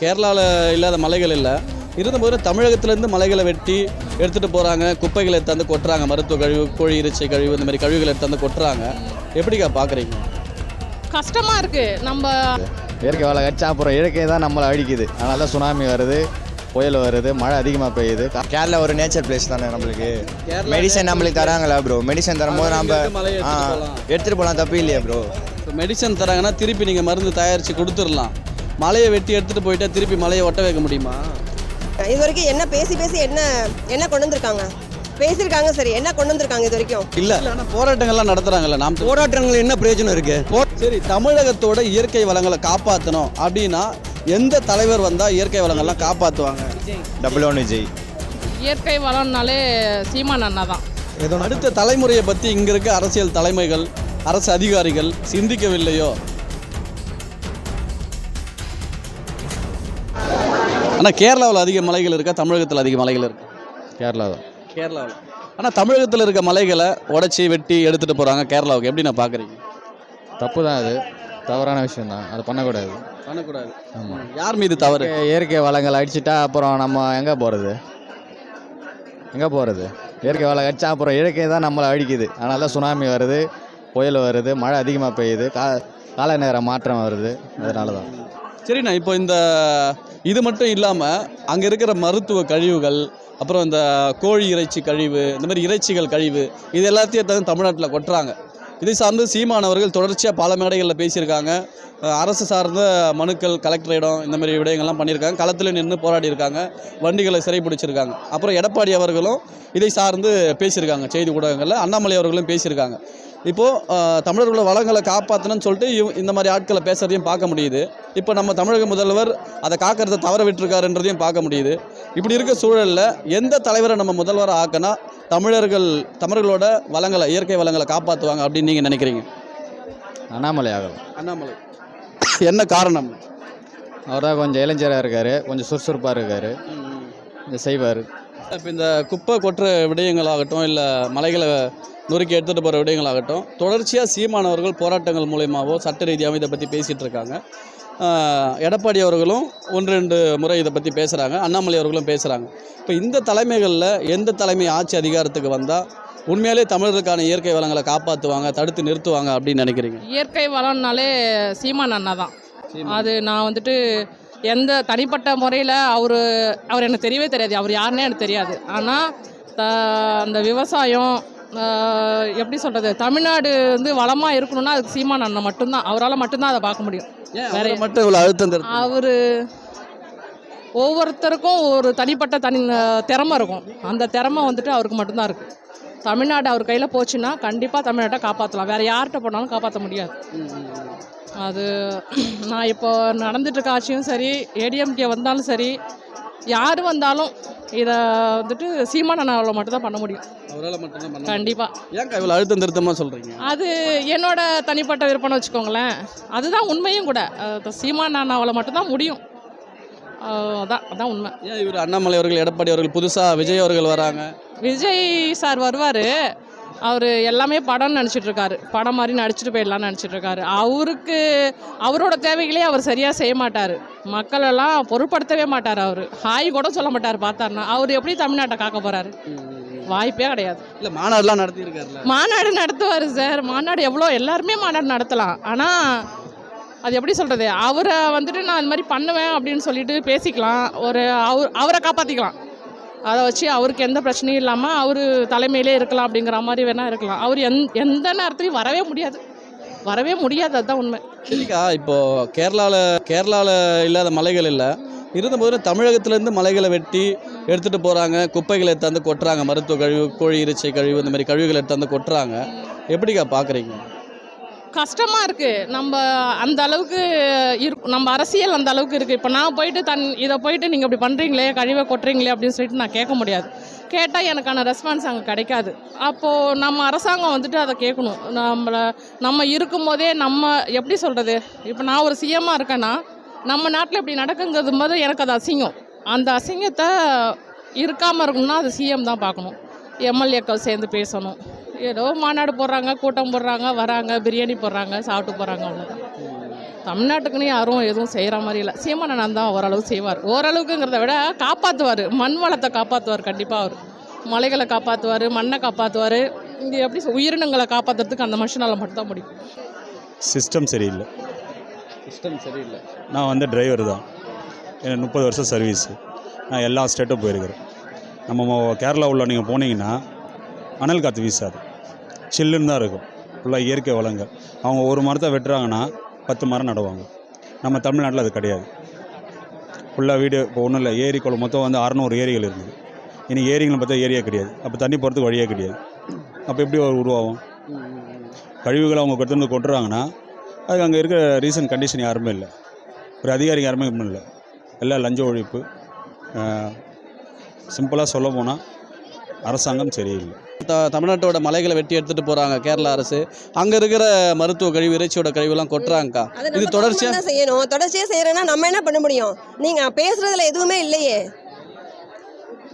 கேரளாவில் இல்லாத மலைகள் இல்லை. இருந்தபோது தமிழகத்திலேருந்து மலைகளை வெட்டி எடுத்துகிட்டு போகிறாங்க குப்பைகளை எடுத்தாந்து கொட்டுறாங்க. மருத்துவ கழிவு கோழி இறைச்சி கழிவு இந்த மாதிரி கழிவுகளை எடுத்தாந்து கொட்டுறாங்க. எப்படிக்கா பார்க்குறீங்க கஷ்டமா இருக்கு. நம்ம இயற்கை கட்சா அப்புறம் இயற்கை தான் நம்மளை அடிக்குது அதனால தான் சுனாமி வருது புயல் வருது மழை அதிகமாக பெய்யுது. கேரளா ஒரு நேச்சர் பிளேஸ் தானே நம்மளுக்கு. மெடிசன் நம்மளுக்கு தராங்களா ப்ரோ மெடிசன் தரும்போது நம்ம. எடுத்துகிட்டு போகலாம் தப்பு இல்லையா ப்ரோ மெடிசன் தராங்கன்னா திருப்பி நீங்கள் மருந்து தயாரித்து கொடுத்துடலாம். மலையை வெட்டி எடுத்துகிட்டு போயிட்டா திருப்பி மலையை ஒட்ட வைக்க முடியுமா? இது வரைக்கும் என்ன பேசி பேசி என்ன என்ன கொண்டு வந்திருக்காங்க? பேசியிருக்காங்க சரி என்ன கொண்டு வந்திருக்காங்க இது வரைக்கும்? இல்லை. இல்லை. ஆனால் போராட்டங்கள்லாம் நடத்துகிறாங்கல்ல நாம் போராட்டங்கள் என்ன பிரயோஜனம் இருக்கு? சரி தமிழகத்தோட இயற்கை வளங்களை காப்பாற்றணும் அப்படின்னா எந்த தலைவர் வந்தால் இயற்கை வளங்கள்லாம் காப்பாற்றுவாங்க டபுள் ஒன் விஜய். இயற்கை வளம்னாலே சீமான் அண்ணா தான். அடுத்த தலைமுறையை பற்றி இங்கே இருக்க அரசியல் தலைமைகள் அரசு அதிகாரிகள் சிந்திக்கவில்லையோ? ஆனால் கேரளாவில் அதிக மலைகள் இருக்கா? தமிழகத்தில் அதிக மலைகள் இருக்கு? கேரளா தான். கேரளாவில். ஆனால் தமிழகத்தில் இருக்க மலைகளை உடைச்சி வெட்டி எடுத்துகிட்டு போகிறாங்க கேரளாவுக்கு. எப்படி நான் பார்க்குறீங்க? தப்பு தான் அது. தவறான விஷயம் தான். அது பண்ணக்கூடாது. பண்ணக்கூடாது. ஆமாம் யார் மீது தவறு? இயற்கை வளங்கள் அடிச்சிட்டா அப்புறம் நம்ம எங்கே போகிறது எங்கே போகிறது இயற்கை வளம் கட்சா அப்புறம் இயற்கை தான் நம்மளை அடிக்குது. அதனால தான் சுனாமி வருது புயல் வருது மழை அதிகமாக பெய்யுது கா கால நேர மாற்றம் வருது. அதனால தான். சரிண்ணா இப்போ இந்த இது மட்டும் இல்லாமல் அங்கே இருக்கிற மருத்துவ கழிவுகள் அப்புறம் இந்த கோழி இறைச்சி கழிவு இந்த மாதிரி இறைச்சிகள் கழிவு இது எல்லாத்தையும் தான் தமிழ்நாட்டில் கொட்டுறாங்க. இதை சார்ந்து சீமானவர்கள் தொடர்ச்சியாக பல மேடைகளில் பேசியிருக்காங்க. அரசு சார்ந்த மனுக்கள் கலெக்டரிடம் இந்த மாதிரி விடயங்கள்லாம் பண்ணியிருக்காங்க. களத்தில் நின்று போராடி இருக்காங்க வண்டிகளை சிறைப்பிடிச்சிருக்காங்க அப்புறம் எடப்பாடி அவர்களும் இதை சார்ந்து பேசியிருக்காங்க செய்தி ஊடகங்களில். அண்ணாமலை அவர்களும் பேசியிருக்காங்க. இப்போது தமிழர்களோட வளங்களை காப்பாற்றணும்னு சொல்லிட்டு இந்த மாதிரி ஆட்களை பேசுறதையும் பார்க்க முடியுது. இப்போ நம்ம தமிழக முதல்வர் அதை காக்கிறத தவற விட்டுருக்காருன்றதையும் பார்க்க முடியுது. இப்படி இருக்க சூழலில் எந்த தலைவரை நம்ம முதல்வராக ஆக்கினா தமிழர்கள் தமிழர்களோட வளங்களை இயற்கை வளங்களை காப்பாற்றுவாங்க அப்படின்னு நீங்கள் நினைக்கிறீங்க? அண்ணாமலை ஆகலாம் அண்ணாமலை. என்ன காரணம்? அவர் தான் கொஞ்சம் இளைஞராக இருக்கார் கொஞ்சம் சுறுசுறுப்பாக இருக்கார். செய்வார். இப்போ இந்த குப்பை கொட்டுற விடயங்களாகட்டும் இல்லை மலைகளை நொறுக்கி எடுத்துகிட்டு போகிற விடயங்களாகட்டும் தொடர்ச்சியாக சீமானவர்கள் போராட்டங்கள் மூலயமாவோ சட்ட ரீதியாகவும் இதை பற்றி பேசிகிட்டு இருக்காங்க. எடப்பாடி அவர்களும் ஒன்று ரெண்டு முறை இதை பற்றி பேசுகிறாங்க அண்ணாமலை அவர்களும் பேசுகிறாங்க இப்போ இந்த தலைமைகளில் எந்த தலைமை ஆட்சி அதிகாரத்துக்கு வந்தால் உண்மையிலே தமிழருக்கான இயற்கை வளங்களை காப்பாற்றுவாங்க தடுத்து நிறுத்துவாங்க அப்படின்னு நினைக்கிறீங்க? இயற்கை வளம்னாலே சீமான் அண்ணா தான். அது நான் வந்துட்டு எந்த தனிப்பட்ட முறையில் அவர் அவர் எனக்கு தெரியவே தெரியாது. அவர் யாருன்னே எனக்கு தெரியாது. ஆனால் அந்த விவசாயம் எப்படி சொல்கிறது தமிழ்நாடு வந்து வளமாக இருக்கணும்னா அதுக்கு சீமான் அண்ணன் மட்டும்தான். அவரால் மட்டும்தான் அதை பார்க்க முடியும். வேற- அவரை மட்டும் இவ்வளோ அழுத்தம் தரு அவர் ஒவ்வொருத்தருக்கும் ஒரு தனிப்பட்ட தனி திறமை இருக்கும். அந்த திறமை வந்துட்டு அவருக்கு மட்டும்தான் இருக்குது தமிழ்நாடு அவர் கையில் போச்சுன்னா கண்டிப்பாக தமிழ்நாட்டை காப்பாற்றலாம் வேறு யார்கிட்ட போனாலும் காப்பாற்ற முடியாது. அது நான் இப்போ நடந்துட்டு இருக்க ஆட்சியும் சரி ஏடிஎம்கே வந்தாலும் சரி யார் வந்தாலும் இதை வந்துட்டு சீமானனாவில் மட்டும்தான் பண்ண முடியும். அவரால் மட்டும்தான் பண்ண கண்டிப்பாக ஏங்க இவ்வளோ அழுத்தம் திருத்தமாக சொல்கிறீங்க அது என்னோட தனிப்பட்ட விருப்பம்னு வச்சுக்கோங்களேன். அதுதான் உண்மையும் கூட. சீமான் அண்ணாவால் மட்டும்தான் முடியும். அதான் அதான் உண்மை. ஏன் இவர் அண்ணாமலை அவர்கள் எடப்பாடி அவர்கள் புதுசாக விஜய் அவர்கள் வராங்க? விஜய் சார் வருவார். அவர் எல்லாமே படம்னு நினச்சிட்டு இருக்காரு படம் மாதிரி நடிச்சிட்டு போயிடலாம்னு நினச்சிட்டு இருக்காரு அவருக்கு அவரோட தேவைகளே அவர் சரியாக செய்ய மாட்டார். மக்கள் எல்லாம் பொருட்படுத்தவே மாட்டார் அவர். ஹாய் கூட சொல்ல மாட்டார் பார்த்தாருன்னா. அவர் எப்படி தமிழ்நாட்டை காக்க போகிறாரு வாய்ப்பே கிடையாது. இல்லை மாநாடுலாம் நடத்தியிருக்காருல்ல? மாநாடு நடத்துவார் சார். மாநாடு எவ்வளோ எல்லாருமே மாநாடு நடத்தலாம். ஆனால் அது எப்படி சொல்கிறது அவரை வந்துட்டு நான் இந்த மாதிரி பண்ணுவேன் அப்படின்னு சொல்லிட்டு பேசிக்கலாம். ஒரு அவர் அவரை காப்பாற்றிக்கலாம் அதை வச்சு அவருக்கு எந்த பிரச்சனையும் இல்லாமல் அவர் தலைமையிலே இருக்கலாம் அப்படிங்கிற மாதிரி வேணால் இருக்கலாம். அவர் எந் எந்த நேரத்துலையும் வரவே முடியாது. வரவே முடியாது. அதுதான் உண்மை. சரிக்கா இப்போ கேரளாவில் கேரளாவில் இல்லாத மலைகள் இல்லை. இருந்தபோது தமிழகத்திலேருந்து மலைகளை வெட்டி எடுத்துகிட்டு போகிறாங்க குப்பைகளை எடுத்தாந்து கொட்டுறாங்க. மருத்துவ கழிவு கோழி இறைச்சி கழிவு இந்த மாதிரி கழிவுகளை எடுத்தாந்து கொட்டுறாங்க. எப்படிக்கா பார்க்குறீங்க கஷ்டமாக இருக்குது நம்ம அந்த அளவுக்கு இருக்கும் நம்ம அரசியல் அந்த அளவுக்கு இருக்குது இப்போ நான் போயிட்டு தன் இதை போயிட்டு நீங்கள் இப்படி பண்ணுறீங்களே கழிவை கொட்டுறீங்களே அப்படின்னு சொல்லிட்டு நான் கேட்க முடியாது. கேட்டால் எனக்கான ரெஸ்பான்ஸ் அங்கே கிடைக்காது. அப்போது நம்ம அரசாங்கம் வந்துட்டு அதை கேட்கணும். நம்மளை நம்ம இருக்கும்போதே நம்ம எப்படி சொல்கிறது இப்போ நான் ஒரு சிஎம்மாக இருக்கேன்னா நம்ம நாட்டில் இப்படி நடக்குங்கிறது போது எனக்கு அது அசிங்கம். அந்த அசிங்கத்தை இருக்காமல் இருக்கணும்னா அது சிஎம் தான் பார்க்கணும். எம்எல்ஏக்கள் சேர்ந்து பேசணும். ஏதோ மாநாடு போடுறாங்க கூட்டம் போடுறாங்க வராங்க பிரியாணி போடுறாங்க சாப்பிட்டு போகிறாங்க அவ்வளோதான் தமிழ்நாட்டுக்குன்னு யாரும் எதுவும் செய்கிற மாதிரி இல்லை. சீமானன் தான் ஓரளவு செய்வார். ஓரளவுக்குங்கிறத விட காப்பாற்றுவார் மண் வளத்தை காப்பாற்றுவார் கண்டிப்பாக அவர். மலைகளை காப்பாற்றுவார் மண்ணை காப்பாற்றுவார் இங்கே எப்படி உயிரினங்களை காப்பாற்றுறதுக்கு அந்த மனுஷனால் மட்டும்தான் முடியும். சிஸ்டம் சரியில்லை. சிஸ்டம் சரியில்லை. நான் வந்து டிரைவர் தான். எனக்கு முப்பது வருஷம் சர்வீஸு நான் எல்லா ஸ்டேட்டும் போயிருக்கிறேன். நம்ம மொ- கேரளா உள்ள நீங்கள் போனீங்கன்னா அனல் காற்று வீசாது. சில்லுன்னு தான் இருக்கும். ஃபுல்லாக இயற்கை வளங்கள். அவங்க ஒரு மரத்தை வெட்டுறாங்கன்னா பத்து மரம் நடுவாங்க. நம்ம தமிழ்நாட்டில் அது கிடையாது. ஃபுல்லாக வீடு இப்போ ஒன்றும் இல்லை. ஏரி குளம் மொத்தம் வந்து அறநூறு ஏரிகள் இருக்குது. இனி ஏரிகளை பார்த்தா ஏரியா கிடையாது. அப்போ தண்ணி போகிறதுக்கு வழியே கிடையாது. அப்போ எப்படி உருவாகும்? கழிவுகளை அவங்க கொடுத்து வந்து கொட்டுறாங்கன்னா அதுக்கு அங்கே இருக்கிற ரீசன் கண்டிஷன் யாருமே இல்லை. ஒரு அதிகாரிங்க யாருமே இல்லை. எல்லாம் லஞ்ச ஒழிப்பு சிம்பிளாக சொல்ல போனால் அரசாங்கம் சரியில்லை. த தமிழ்நாட்டோட மலைகளை வெட்டி எடுத்துட்டு போறாங்க கேரளா அரசு. அங்க இருக்கிற மருத்துவ கழிவு இறைச்சியோட கழிவுலாம் கொட்டுறாங்கக்கா. அதை இது தொடர்ச்சியா செய்யணும். தொடர்ச்சியா செய்யறோம்னா நம்ம என்ன பண்ண முடியும்? நீங்க பேசுறதுல எதுவுமே இல்லையே.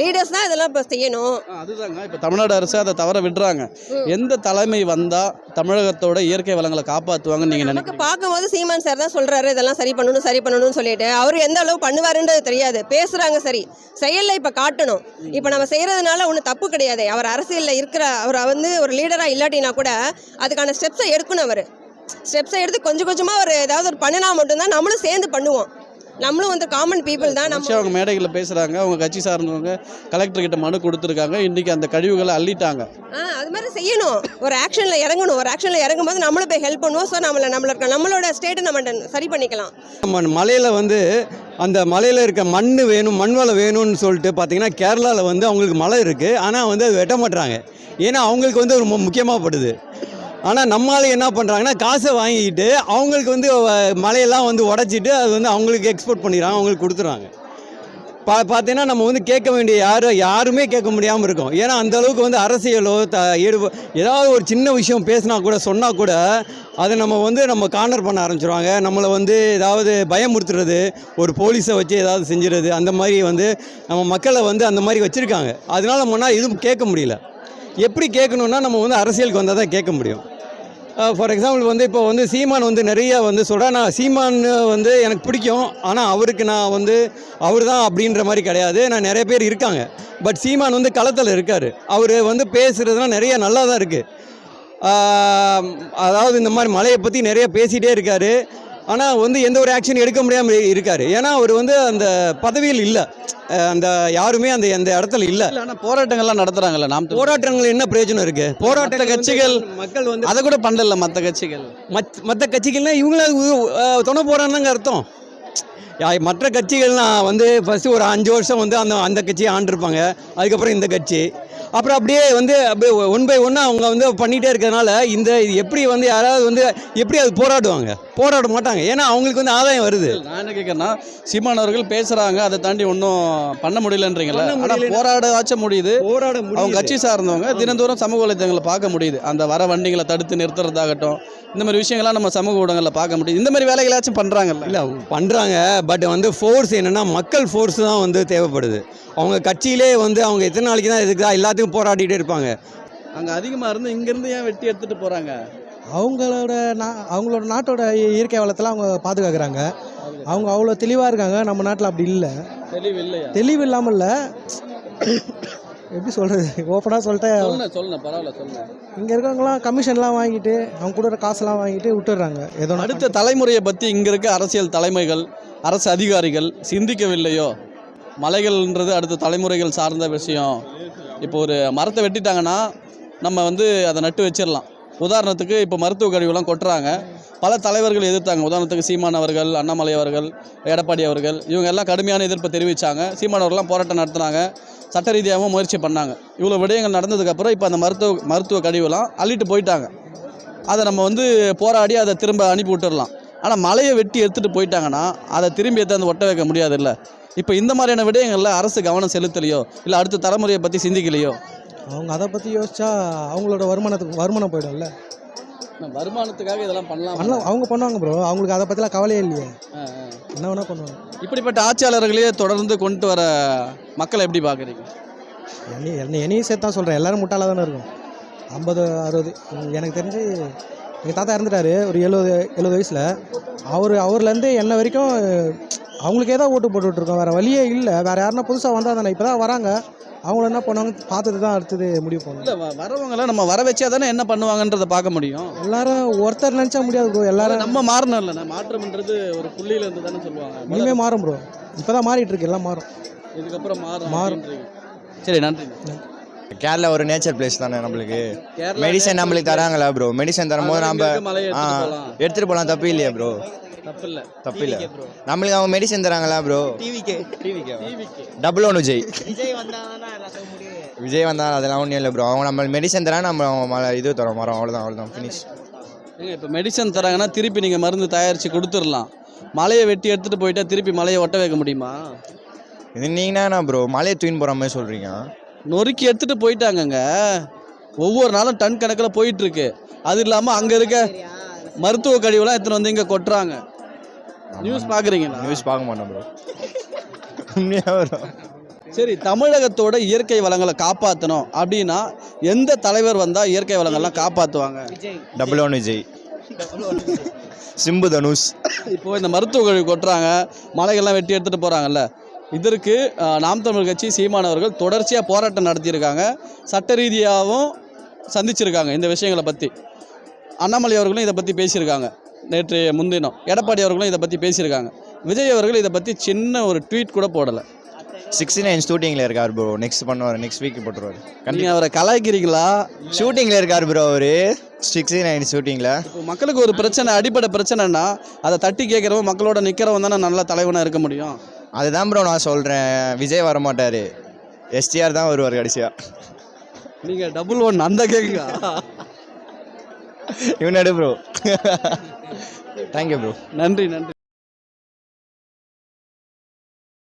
லீடர்ஸ் தான் இதெல்லாம் இப்போ செய்யணும். அதுதாங்க. இப்போ தமிழ்நாடு அரசு அதை தவற விடுறாங்க. எந்த தலைமை வந்தா தமிழகத்தோட இயற்கை வளங்களை காப்பாற்றுவாங்கன்னு நீங்க நமக்கு நினைக்கிறீங்க? பார்க்கும்போது சீமான் சார் தான் சொல்றாரு இதெல்லாம் சரி பண்ணணும் சரி பண்ணணும்னு சொல்லிட்டு. அவர் எந்த அளவு பண்ணுவாருன்றது தெரியாது. பேசுறாங்க சரி. செயல்ல இப்ப காட்டணும். இப்ப நம்ம செய்யறதுனால ஒன்றும் தப்பு கிடையாது. அவர் அரசியல்ல இருக்கிற அவர் வந்து ஒரு லீடரா இல்லாட்டினா கூட அதுக்கான ஸ்டெப்ஸை எடுக்கணும் அவர். ஸ்டெப்ஸை எடுத்து கொஞ்சம் கொஞ்சமா ஒரு ஏதாவது ஒரு பண்ணினா மட்டும்தான் நம்மளும் சேர்ந்து பண்ணுவோம். நம்மளும் வந்து காமன் பீப்புள் தான். நம்ம அவங்க மேடைகளில் பேசுறாங்க அவங்க கட்சி சார்ந்தவங்க கலெக்டர் கிட்ட மனு கொடுத்துருக்காங்க. இன்னைக்கு அந்த கழிவுகளை அள்ளிட்டாங்க. ஆ அது மாதிரி செய்யணும். ஒரு ஆக்ஷன்ல இறங்கணும். ஒரு ஆக்ஷன்ல இறங்கும்போது நம்மளும் போய் ஹெல்ப் பண்ணுவோம். ஸோ நம்மள நம்மளோட நம்மளோட ஸ்டேட்டை நம்ம சரி பண்ணிக்கலாம். நம்ம மலையில் வந்து அந்த மலையில் இருக்க மண் வேணும் மண் வளம் வேணும்னு சொல்லிட்டு பார்த்தீங்கன்னா கேரளாவில் வந்து அவங்களுக்கு மலை இருக்குது ஆனால் வந்து அது வெட்ட மாட்டுறாங்க ஏன்னா அவங்களுக்கு வந்து ரொம்ப முக்கியமாகப்படுது. ஆனால் நம்மளால என்ன பண்ணுறாங்கன்னா காசை வாங்கிக்கிட்டு அவங்களுக்கு வந்து மலையெல்லாம் வந்து உடச்சிட்டு அது வந்து அவங்களுக்கு எக்ஸ்போர்ட் பண்ணிடுறாங்க அவங்களுக்கு கொடுத்துறாங்க பா பார்த்தீங்கன்னா நம்ம வந்து கேட்க வேண்டிய யாரும் யாருமே கேட்க முடியாமல் இருக்கும். ஏன்னா அந்த அளவுக்கு வந்து அரசியலோ த ஈடுப ஏதாவது ஒரு சின்ன விஷயம் பேசினா கூட சொன்னால் கூட அதை நம்ம வந்து நம்ம கார்னர் பண்ண ஆரம்பிச்சிருவாங்க. நம்மளை வந்து ஏதாவது பயமுறுத்துறது ஒரு போலீஸை வச்சு ஏதாவது செஞ்சுறது அந்த மாதிரி வந்து நம்ம மக்களை வந்து அந்த மாதிரி வச்சுருக்காங்க. அதனால நம்மனால் எதுவும் கேட்க முடியல. எப்படி கேட்கணுன்னா நம்ம வந்து அரசியலுக்கு வந்தால் தான் கேட்க முடியும். ஃபார் எக்ஸாம்பிள் வந்து இப்போ வந்து சீமான் வந்து நிறைய வந்து சொல்கிறேன் நான் சீமான் வந்து எனக்கு பிடிக்கும். ஆனால் அவருக்கு நான் வந்து அவர் தான் அப்படின்ற மாதிரி கிடையாது. நான் நிறைய பேர் இருக்காங்க. பட் சீமான் வந்து களத்தில் இருக்கார். அவர் வந்து பேசுகிறதுலாம் நிறைய நல்லா தான் இருக்குது அதாவது இந்த மாதிரி மலையை பற்றி நிறைய பேசிகிட்டே இருக்கார். ஆனால் வந்து எந்த ஒரு ஆக்ஷன் எடுக்க முடியாமல் இருக்கார். ஏன்னா அவர் வந்து அந்த பதவியில் இல்லை. அந்த யாருமே அந்த அந்த இடத்துல இல்லை. இல்ல ஆனா போராட்டங்கள்லாம் நடத்துறாங்கல்ல நாம். போராட்டங்கள் என்ன பிரயோஜனம் இருக்கு? போராட்ட கட்சிகள் மக்கள் வந்து அதை கூட பண்ணல மற்ற கட்சிகள். மத் மற்ற கட்சிகள்லாம் இவங்கள துணை போகிறாங்க அர்த்தம். மற்ற கட்சிகள்லாம் வந்து ஃபஸ்ட்டு ஒரு அஞ்சு வருஷம் வந்து அந்த அந்த கட்சியை ஆண்டிருப்பாங்க. அதுக்கப்புறம் இந்த கட்சி. அப்புறம் அப்படியே வந்து அப்படியே ஒன் பை ஒன்னாக அவங்க வந்து பண்ணிகிட்டே இருக்கிறதுனால இந்த எப்படி வந்து யாராவது வந்து எப்படி அது போராடுவாங்க? போராட மாட்டாங்க ஏன்னா அவங்களுக்கு வந்து ஆதாயம் வருது. நான் என்ன கேட்கறேன்னா சீமான் அவர்கள் பேசுறாங்க அதை தாண்டி ஒன்றும் பண்ண முடியலன்றீங்களா பண்ண ஆனா முடியல. போராடாச்சும் முடியுது. போராட அவங்க கட்சி சார்ந்தவங்க தினந்தோறும் சமூக வலைத்தளங்களை பார்க்க முடியுது. அந்த வர வண்டிகளை தடுத்து நிறுத்துறதாகட்டும் இந்த மாதிரி விஷயங்கள்லாம் நம்ம சமூக ஊடகங்களில் பார்க்க முடியுது. இந்த மாதிரி வேலைகளாச்சும் பண்றாங்கல்ல? இல்லை பண்ணுறாங்க பட் வந்து ஃபோர்ஸ் என்னென்னா மக்கள் ஃபோர்ஸ் தான் வந்து தேவைப்படுது. அவங்க கட்சியிலே வந்து அவங்க எத்தனை நாளைக்கு தான் இதுக்கு தான் எல்லாத்துக்கும் போராடிட்டே இருப்பாங்க. அங்க அதிகமா இருந்து இங்க இருந்து ஏன் வெட்டி எடுத்துட்டு போறாங்க? அவங்களோட நா அவங்களோட நாட்டோட இ- இயற்கை வளத்தெல்லாம் அவங்க பாதுகாக்கிறாங்க. அவங்க அவ்வளோ தெளிவாக இருக்காங்க. நம்ம நாட்டில் அப்படி இல்லை. தெளிவு இல்லையா தெளிவு இல்லாமல் இல்லை எப்படி சொல்கிறது ஓப்பனாக சொல்லிட்டு சொல்லுங்க சொல்லுங்க பரவாயில்ல சொல்லுங்க இங்கே இருக்கவங்களாம் கமிஷன்லாம் வாங்கிட்டு அவங்க கொடுக்குற காசெல்லாம் வாங்கிட்டு விட்டுடுறாங்க. ஏதோ அடுத்த தலைமுறையை பற்றி இங்கே இருக்க அரசியல் தலைமைகள் அரசு அதிகாரிகள் சிந்திக்கவில்லையோ? மலைகள்ன்றது அடுத்த தலைமுறைகள் சார்ந்த விஷயம். இப்போ ஒரு மரத்தை வெட்டிட்டாங்கன்னா நம்ம வந்து அதை நட்டு வச்சிடலாம். உதாரணத்துக்கு இப்போ மருத்துவ கழிவுலாம் கொட்டுறாங்க. பல தலைவர்கள் எதிர்த்தாங்க. உதாரணத்துக்கு சீமான் அவர்கள் அண்ணாமலை அவர்கள் எடப்பாடி அவர்கள் இவங்க எல்லாம் கடுமையான எதிர்ப்பை தெரிவித்தாங்க சீமான் அவர்கள்லாம் போராட்டம் நடத்துனாங்க. சட்ட ரீதியாகவும் முயற்சி பண்ணாங்க. இவ்வளோ விடயங்கள் நடந்ததுக்கப்புறம் இப்போ அந்த மருத்துவ மருத்துவ கழிவுலாம் அள்ளிட்டு போயிட்டாங்க. அதை நம்ம வந்து போராடி அதை திரும்ப அனுப்பி விட்டுடலாம் ஆனால் மலையை வெட்டி எடுத்துகிட்டு போயிட்டாங்கன்னா அதை திரும்பி எடுத்து ஒட்ட வைக்க முடியாதுல்ல. இப்போ இந்த மாதிரியான விடயங்களில் அரசு கவனம் செலுத்தலையோ இல்லை அடுத்த தலைமுறையை பற்றி சிந்திக்கலையோ அவங்க அதை பற்றி யோசிச்சா அவங்களோட வருமானத்துக்கு வருமானம் போயிடும்ல. வருமானத்துக்காக இதெல்லாம் பண்ணலாம். பண்ணலாம். அவங்க பண்ணுவாங்க ப்ரோ அவங்களுக்கு அதை பற்றிலாம் கவலையே இல்லையே. என்ன வேணால் பண்ணுவாங்க. இப்படிப்பட்ட ஆட்சியாளர்களையே தொடர்ந்து கொண்டு வர மக்களை எப்படி பார்க்குறீங்க? என்னை என்னை என்னையும் சேர்த்து தான் சொல்கிறேன் எல்லோரும் முட்டாளாக தானே இருக்கும். ஐம்பது அறுபது எனக்கு தெரிஞ்சு எங்கள் தாத்தா இறந்துட்டாரு. ஒரு எழுபது எழுபது வயசில். அவர் அவர்லேருந்து என்ன வரைக்கும் அவங்களுக்கே தான் ஓட்டு போட்டுட்ருக்கோம் வேறு வழியே இல்லை. வேறு யாருன்னா புதுசாக வந்தால் தானே. இப்போ தான் வராங்க. அவங்கள என்ன பண்ணுவாங்க? பார்த்துட்டு தான் அடுத்தது முடிவு பண்ணணும் இல்லை வரவங்கள நம்ம வர வச்சா தானே என்ன பண்ணுவாங்கன்றதை பார்க்க முடியும். எல்லாரும் ஒருத்தர் நினச்சா முடியாது ப்ரோ எல்லாரும் நம்ம மாறணும் இல்லை மாற்றம்ன்றது ஒரு புள்ளியில இருந்து தானே சொல்லுவாங்க. இனிமே மாறும் ப்ரோ இப்போ தான் மாறிட்டு இருக்கு எல்லாம் மாறும். இதுக்கப்புறம் மாறும் மாறும். சரி நன்றி. கேரளா ஒரு நேச்சர் பிளேஸ் தானே நம்மளுக்கு. மெடிசன் நம்மளுக்கு தராங்களா ப்ரோ மெடிசன் தரும்போது நம்ம எடுத்துட்டு போகலாம் தப்பு இல்லையா ப்ரோ தப்பு இல்லை தப்பு இல்லை நம்மளுக்கு அவங்க மெடிசன் தராங்களா ப்ரோ டிவிக்கு டபுள் ஒன் விஜய். விஜய் வந்தா அதெல்லாம் ஒன்றும் இல்லை ப்ரோ அவங்க நம்ம மெடிசன் தராங்க நம்ம இது தரோம் மரம். அவ்வளோதான் அவ்வளோதான் ஃபினிஷ் இப்போ மெடிசன் தராங்கன்னா திருப்பி நீங்கள் மருந்து தயாரித்து கொடுத்துடலாம். மலையை வெட்டி எடுத்துகிட்டு போயிட்டா திருப்பி மலையை ஒட்ட வைக்க முடியுமா? இது நீங்கன்னா ப்ரோ மலையை தூயின் போகிற மாதிரி சொல்கிறீங்க நொறுக்கி எடுத்துகிட்டு போயிட்டாங்கங்க. ஒவ்வொரு நாளும் டன் கணக்கில் போயிட்டு இருக்கு. அது இல்லாமல் அங்கே இருக்க மருத்துவ கழிவுலாம் எடுத்துன்னு வந்து இங்கே கொட்டுறாங்க. நியூஸ் பார்க்குறீங்களா? நியூஸ் பார்க்க மாட்டோம் ப்ரோ உண்மையாக வரும். சரி தமிழகத்தோட இயற்கை வளங்களை காப்பாற்றணும் அப்படின்னா எந்த தலைவர் வந்தால் இயற்கை வளங்கள்லாம் காப்பாற்றுவாங்க டபுள் ஒன் விஜய். சிம்பு தனுஷ். இப்போ இந்த மருத்துவ கழிவு கொட்டுறாங்க மலைகள்லாம் வெட்டி எடுத்துகிட்டு போகிறாங்கல்ல இதற்கு நாம் தமிழ் கட்சி சீமானவர்கள் தொடர்ச்சியாக போராட்டம் நடத்தியிருக்காங்க. சட்ட ரீதியாகவும் சந்திச்சிருக்காங்க இந்த விஷயங்களை பற்றி அண்ணாமலை அவர்களும் இதை பற்றி பேசியிருக்காங்க. நேற்று முன்தினம் எடப்பாடி அவர்களும் இதை பற்றி பேசியிருக்காங்க. விஜய் அவர்கள் இதை பற்றி சின்ன ஒரு ட்வீட் கூட போடலை. சிக்ஸ்டி நைன் ஷூட்டிங்கில் இருக்கார் ப்ரோ நெக்ஸ்ட் பண்ணுவார் நெக்ஸ்ட் வீக் போட்டுருவார். நீங்கள் அவரை கலாய்க்கிறீங்களா? ஷூட்டிங்கில் இருக்கார் ப்ரோ அவர். சிக்ஸ்டி நைன் ஷூட்டிங்கில் மக்களுக்கு ஒரு பிரச்சனை அடிப்படை பிரச்சனைனா அதை தட்டி கேட்குறவன் மக்களோட நிற்கிறவன் தானே நல்ல தலைவனாக இருக்க முடியும். அதுதான் ப்ரோ நான் சொல்கிறேன் விஜய் வர மாட்டார் எஸ்டிஆர் தான் வருவார் கடைசியாக நீங்கள் டபுள் ஒன் அந்த கேக்குங்க இவன் ப்ரோ தேங்க்யூ ப்ரோ நன்றி நன்றி.